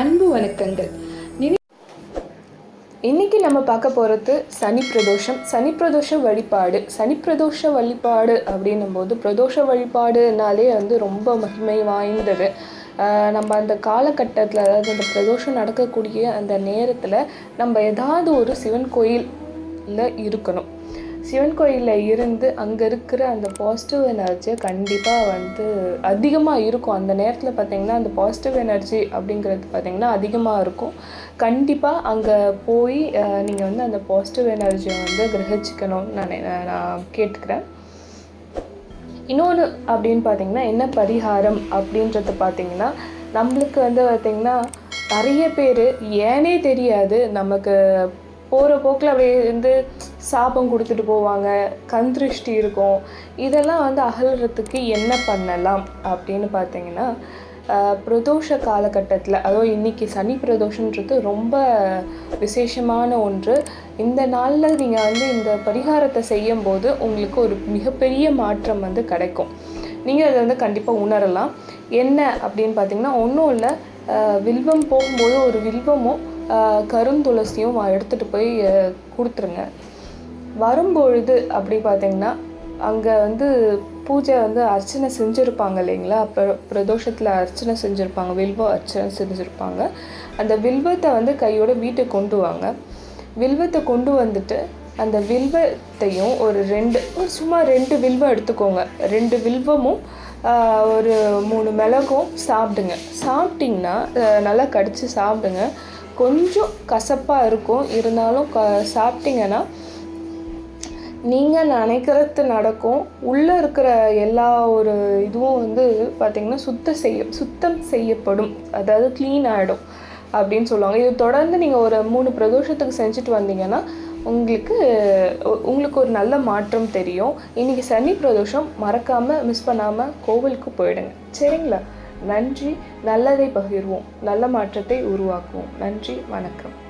அன்பு வணக்கங்கள். இன்றைக்கி இன்னைக்கு நம்ம பார்க்க போகிறது சனி பிரதோஷம் சனி பிரதோஷ வழிபாடு. சனி பிரதோஷ வழிபாடு அப்படின்னும் போது பிரதோஷ வழிபாடுனாலே வந்து ரொம்ப மகிமை வாய்ந்தது. நம்ம அந்த காலகட்டத்தில் அதாவது அந்த பிரதோஷம் நடக்கக்கூடிய அந்த நேரத்தில் நம்ம ஏதாவது ஒரு சிவன் கோயிலில் இருக்கணும். சிவன் கோயிலில் இருந்து அங்கே இருக்கிற அந்த பாசிட்டிவ் எனர்ஜியை கண்டிப்பாக வந்து அதிகமாக இருக்கும். அந்த நேரத்தில் பார்த்தீங்கன்னா அந்த பாசிட்டிவ் எனர்ஜி அப்படிங்கிறது பார்த்திங்கன்னா அதிகமாக இருக்கும். கண்டிப்பாக அங்கே போய் நீங்கள் வந்து அந்த பாசிட்டிவ் எனர்ஜியை வந்து கிரகிச்சிக்கணும்னு நான் நான் கேட்டுக்கிறேன். இன்னொன்று அப்படின்னு பார்த்தீங்கன்னா என்ன பரிகாரம் அப்படின்றது பார்த்தீங்கன்னா நம்மளுக்கு வந்து பார்த்திங்கன்னா நிறைய பேர் ஏனே தெரியாது நமக்கு போகிற போக்கில் அப்படியே வந்து சாபம் கொடுத்துட்டு போவாங்க கண் திருஷ்டி இருக்கும். இதெல்லாம் வந்து அகல்றதுக்கு என்ன பண்ணலாம் அப்படின்னு பார்த்தீங்கன்னா பிரதோஷ காலகட்டத்தில் அதுவும் இன்னைக்கு சனி பிரதோஷன்றது ரொம்ப விசேஷமான ஒன்று. இந்த நாளில் நீங்கள் வந்து இந்த பரிகாரத்தை செய்யும்போது உங்களுக்கு ஒரு மிகப்பெரிய மாற்றம் வந்து கிடைக்கும். நீங்கள் அதை வந்து கண்டிப்பாக உணரலாம். என்ன அப்படின்னு பார்த்தீங்கன்னா ஒன்றும் இல்லை. வில்வம் போகும்போது ஒரு வில்வமும் கருந்துளசியும் எடுத்துகிட்டு போய் கொடுத்துருங்க. வரும்பொழுது அப்படி பார்த்தீங்கன்னா அங்கே வந்து பூஜை வந்து அர்ச்சனை செஞ்சுருப்பாங்க இல்லைங்களா? அப்போ பிரதோஷத்தில் அர்ச்சனை செஞ்சுருப்பாங்க வில்வ அர்ச்சனை செஞ்சுருப்பாங்க. அந்த வில்வத்தை வந்து கையோட வீட்டுக்கு கொண்டு வாங்க. வில்வத்தை கொண்டு வந்துட்டு அந்த வில்வத்தையும் ஒரு ரெண்டு ஒரு சும்மா ரெண்டு வில்வம் எடுத்துக்கோங்க. ரெண்டு வில்வமும் ஒரு மூணு மிளகும் சாப்பிடுங்க. சாப்பிட்டிங்கன்னா நல்லா கடித்து சாப்பிடுங்க. கொஞ்சம் கசப்பாக இருக்கும். இருந்தாலும் க சாப்பிட்டிங்கன்னா நீங்கள் நினைக்கிறது நடக்கும். உள்ளே இருக்கிற எல்லா ஒரு இதுவும் வந்து பார்த்திங்கன்னா சுத்தம் செய்ய சுத்தம் செய்யப்படும். அதாவது க்ளீன் ஆகிடும் அப்படின்னு சொல்லுவாங்க. இது தொடர்ந்து நீங்கள் ஒரு மூணு பிரதோஷத்துக்கு செஞ்சுட்டு வந்தீங்கன்னா உங்களுக்கு உங்களுக்கு ஒரு நல்ல மாற்றம் தெரியும். இன்றைக்கி சனி பிரதோஷம் மறக்காமல் மிஸ் பண்ணாமல் கோவிலுக்கு போயிடுங்க. சரிங்களா? நன்றி. நல்லதை பகிர்வோம். நல்ல மாற்றத்தை உருவாக்குவோம். நன்றி. வணக்கம்.